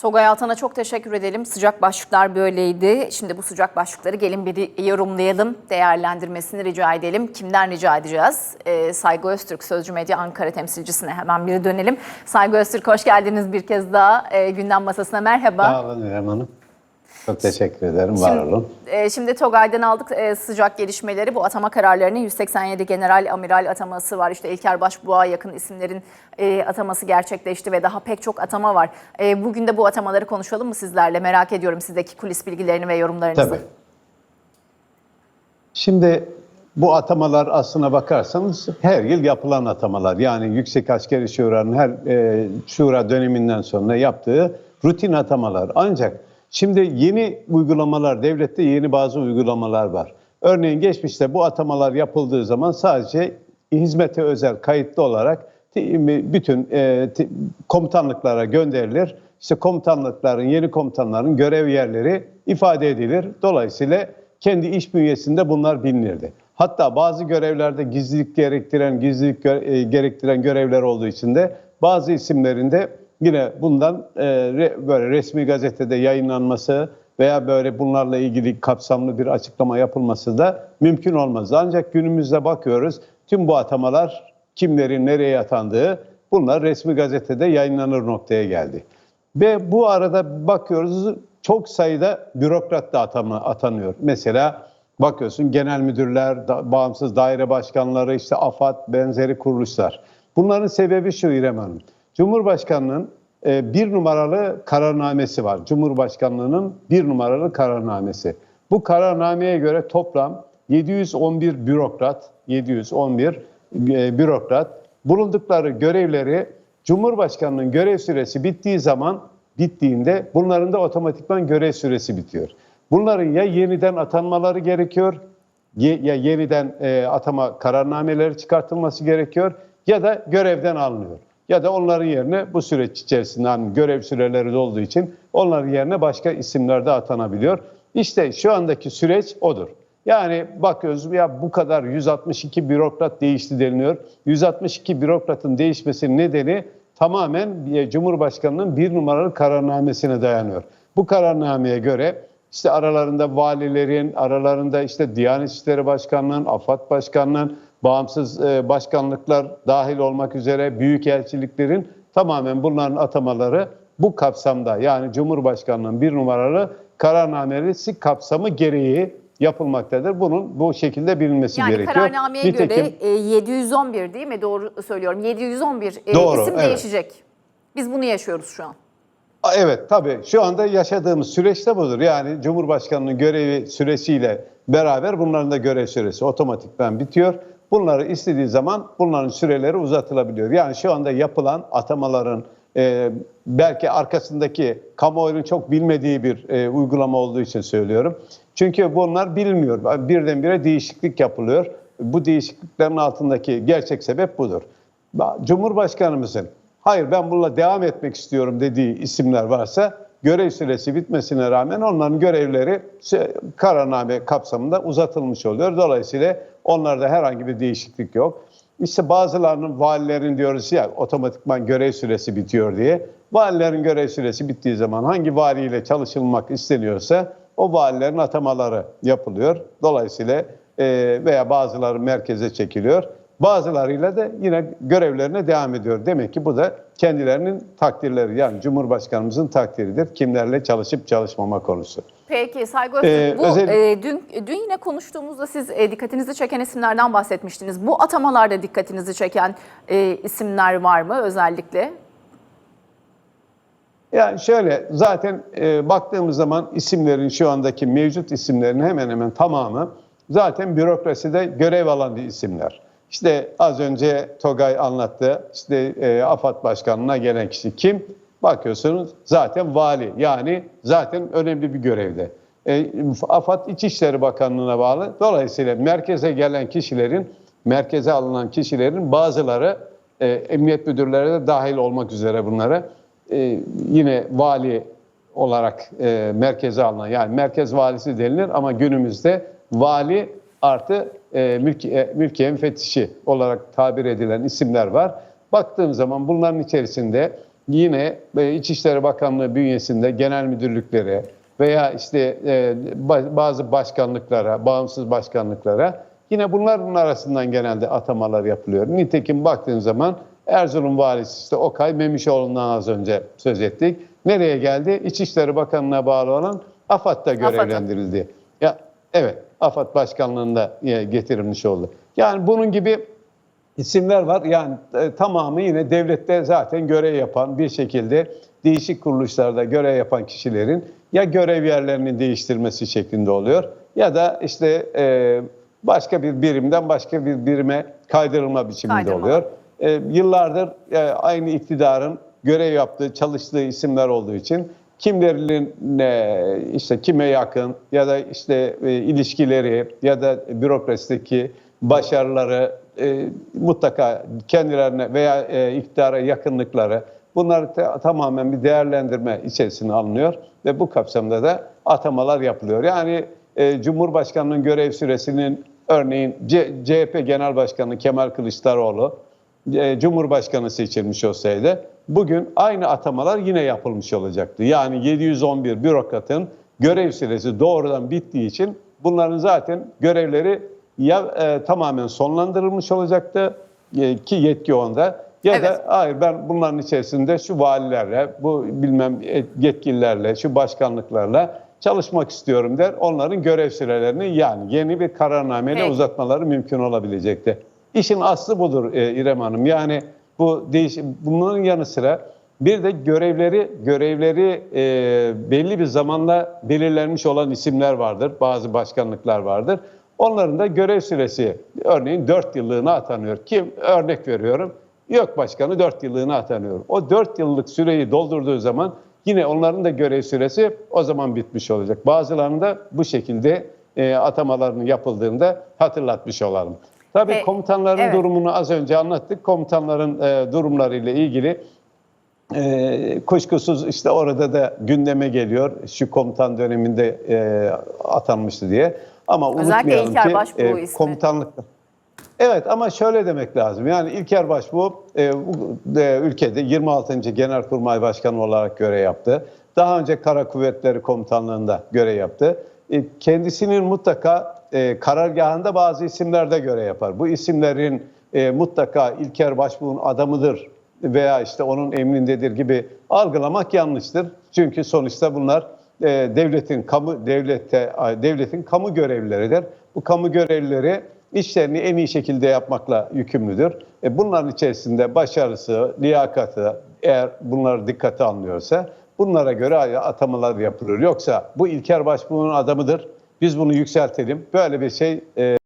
Togay Altan'a çok teşekkür edelim. Sıcak başlıklar böyleydi. Şimdi bu sıcak başlıkları gelin bir yorumlayalım, değerlendirmesini rica edelim. Kimden rica edeceğiz? Ee, Saygı Öztürk, Sözcü Medya Ankara temsilcisine hemen bir dönelim. Saygı Öztürk hoş geldiniz bir kez daha ee, gündem masasına. Merhaba. Sağ olun İrem Hanım. Çok teşekkür ederim. Var olun. Ee, Şimdi Togay'dan aldık e, sıcak gelişmeleri. Bu atama kararlarının 187 general amiral ataması var. İşte İlker Başbuğ'a yakın isimlerin e, ataması gerçekleşti ve daha pek çok atama var. E, Bugün de bu atamaları konuşalım mı sizlerle? Merak ediyorum sizdeki kulis bilgilerini ve yorumlarınızı. Tabii. Şimdi bu atamalar aslına bakarsanız her yıl yapılan atamalar. Yani Yüksek Askeri Şura'nın her e, şura döneminden sonra yaptığı rutin atamalar. Ancak şimdi yeni uygulamalar, devlette yeni bazı uygulamalar var. Örneğin geçmişte bu atamalar yapıldığı zaman sadece hizmete özel kayıtlı olarak bütün e, komutanlıklara gönderilir. İşte komutanlıkların, yeni komutanların görev yerleri ifade edilir. Dolayısıyla kendi iş bünyesinde bunlar bilinirdi. Hatta bazı görevlerde gizlilik gerektiren, gizlilik e, gerektiren görevler olduğu için de bazı isimlerinde yine bundan e, re- böyle resmi gazetede yayınlanması veya böyle bunlarla ilgili kapsamlı bir açıklama yapılması da mümkün olmaz. Ancak günümüzde bakıyoruz tüm bu atamalar kimlerin nereye atandığı bunlar resmi gazetede yayınlanır noktaya geldi. Ve bu arada bakıyoruz çok sayıda bürokrat da atama, atanıyor. Mesela bakıyorsun genel müdürler, da- bağımsız daire başkanları, işte AFAD benzeri kuruluşlar. Bunların sebebi şu İrem Hanım. Cumhurbaşkanının e, bir numaralı kararnamesi var. Cumhurbaşkanlığının bir numaralı kararnamesi. Bu kararnameye göre toplam 711 bürokrat, 711 e, bürokrat bulundukları görevleri Cumhurbaşkanının görev süresi bittiği zaman bittiğinde bunların da otomatikman görev süresi bitiyor. Bunların ya yeniden atanmaları gerekiyor ya yeniden e, atama kararnameleri çıkartılması gerekiyor ya da görevden alınıyor. Ya da onların yerine bu süreç içerisinde hani görev süreleri de olduğu için onların yerine başka isimler de atanabiliyor. İşte şu andaki süreç odur. Yani bakıyoruz ya bu kadar 162 bürokrat değişti deniliyor. 162 bürokratın değişmesinin nedeni tamamen e, Cumhurbaşkanı'nın bir numaralı kararnamesine dayanıyor. Bu kararnameye göre işte aralarında valilerin, aralarında işte Diyanet İşleri Başkanlığı'nın, AFAD Başkanlığı'nın, bağımsız e, başkanlıklar dahil olmak üzere büyükelçiliklerin tamamen bunların atamaları bu kapsamda yani Cumhurbaşkanlığı'nın bir numaralı kararnamesi kapsamı gereği yapılmaktadır. Bunun bu şekilde bilinmesi Yani gerekiyor. kararnameye Nitekim- göre e, 711 değil mi? Doğru söylüyorum. 711 e, Doğru, isim evet. değişecek. Biz bunu yaşıyoruz şu an. Evet tabii şu anda yaşadığımız süreçte budur. Yani Cumhurbaşkanı'nın görevi süresiyle beraber bunların da görev süresi otomatikten bitiyor. Bunları istediği zaman bunların süreleri uzatılabiliyor. Yani şu anda yapılan atamaların e, belki arkasındaki kamuoyunun çok bilmediği bir e, uygulama olduğu için söylüyorum. Çünkü bunlar bilinmiyor. Birdenbire değişiklik yapılıyor. Bu değişikliklerin altındaki gerçek sebep budur. Cumhurbaşkanımızın hayır ben bununla devam etmek istiyorum dediği isimler varsa görev süresi bitmesine rağmen onların görevleri se- kararname kapsamında uzatılmış oluyor. Dolayısıyla onlarda herhangi bir değişiklik yok. İşte bazılarının valilerin diyoruz ya otomatikman görev süresi bitiyor diye. Valilerin görev süresi bittiği zaman hangi valiyle çalışılmak isteniyorsa o valilerin atamaları yapılıyor. Dolayısıyla e, veya bazıları merkeze çekiliyor. Bazılarıyla da yine görevlerine devam ediyor. Demek ki bu da kendilerinin takdirleri yani Cumhurbaşkanımızın takdiridir. Kimlerle çalışıp çalışmama konusu. Peki Saygı Öztürk, Ee, bu özel- e, dün dün yine konuştuğumuzda siz e, dikkatinizi çeken isimlerden bahsetmiştiniz. Bu atamalarda dikkatinizi çeken e, isimler var mı özellikle? Yani şöyle zaten e, baktığımız zaman isimlerin şu andaki mevcut isimlerin hemen hemen tamamı zaten bürokraside görev alan isimler. İşte az önce Togay anlattı. İşte e, AFAD Başkanlığı'na gelen kişi kim? Bakıyorsunuz zaten vali yani zaten önemli bir görevde. E, AFAD İçişleri Bakanlığı'na bağlı. Dolayısıyla merkeze gelen kişilerin, merkeze alınan kişilerin bazıları e, emniyet müdürleri de dahil olmak üzere bunlara e, yine vali olarak e, merkeze alınan yani merkez valisi denilir ama günümüzde vali artı e, mülki, mülkiye müfettişi olarak tabir edilen isimler var. Baktığım zaman bunların içerisinde yine e, İçişleri Bakanlığı bünyesinde genel müdürlüklere veya işte e, ba- bazı başkanlıklara, bağımsız başkanlıklara yine bunların arasından genelde atamalar yapılıyor. Nitekim baktığın zaman Erzurum valisi işte Okay Memişoğlu'ndan az önce söz ettik. Nereye geldi? İçişleri Bakanlığı'na bağlı olan AFAD'da görevlendirildi. Ya evet, AFAD başkanlığında e, getirilmiş oldu. Yani bunun gibi isimler var. Yani e, tamamı yine devlette zaten görev yapan bir şekilde değişik kuruluşlarda görev yapan kişilerin ya görev yerlerini değiştirmesi şeklinde oluyor ya da işte e, başka bir birimden başka bir birime kaydırılma biçiminde Kaydırma. oluyor. E, yıllardır e, aynı iktidarın görev yaptığı, çalıştığı isimler olduğu için kimlerinin e, işte kime yakın ya da işte e, ilişkileri ya da bürokrasideki başarıları e, mutlaka kendilerine veya e, iktidara yakınlıkları bunlar te- tamamen bir değerlendirme içerisine alınıyor ve bu kapsamda da atamalar yapılıyor. Yani e, Cumhurbaşkanının görev süresinin örneğin CHP Genel Başkanı Kemal Kılıçdaroğlu Cumhurbaşkanı seçilmiş olsaydı bugün aynı atamalar yine yapılmış olacaktı. Yani 711 bürokratın görev süresi doğrudan bittiği için bunların zaten görevleri ya e, tamamen sonlandırılmış olacaktı e, ki yetki onda ya Evet. da hayır ben bunların içerisinde şu valilerle, bu bilmem yetkililerle, şu başkanlıklarla çalışmak istiyorum der. Onların görev sürelerini yani yeni bir kararnameyle Peki. uzatmaları mümkün olabilecekti. İşin aslı budur e, İrem Hanım. Yani bu değiş bunların yanı sıra bir de görevleri görevleri e, belli bir zamanla belirlenmiş olan isimler vardır. Bazı başkanlıklar vardır. Onların da görev süresi örneğin 4 yıllığına atanıyor. Kim örnek veriyorum? Yok başkanı 4 yıllığına atanıyor. O 4 yıllık süreyi doldurduğu zaman yine onların da görev süresi o zaman bitmiş olacak. Bazılarının da bu şekilde e, atamalarının yapıldığında hatırlatmış olalım. Tabii E, komutanların evet. durumunu az önce anlattık. Komutanların e, durumlarıyla ilgili e, kuşkusuz işte orada da gündeme geliyor. Şu komutan döneminde e, atanmıştı diye. Ama Özellikle unutmayalım ki ismi. komutanlık Evet ama şöyle demek lazım. Yani İlker Başbuğ e, bu, e, ülkede 26. Genelkurmay Başkanı olarak görev yaptı. Daha önce Kara Kuvvetleri Komutanlığı'nda görev yaptı. E, kendisinin mutlaka e, karargahında bazı isimlerde görev yapar. Bu isimlerin e, mutlaka İlker Başbuğ'un adamıdır veya işte onun emrindedir gibi algılamak yanlıştır. Çünkü sonuçta bunlar e, devletin kamu devlette devletin kamu görevlileridir. Bu kamu görevlileri işlerini en iyi şekilde yapmakla yükümlüdür. E, bunların içerisinde başarısı, liyakatı eğer bunları dikkate alınıyorsa bunlara göre atamalar yapılır. Yoksa bu İlker Başbuğ'un adamıdır. Biz bunu yükseltelim. Böyle bir şey e,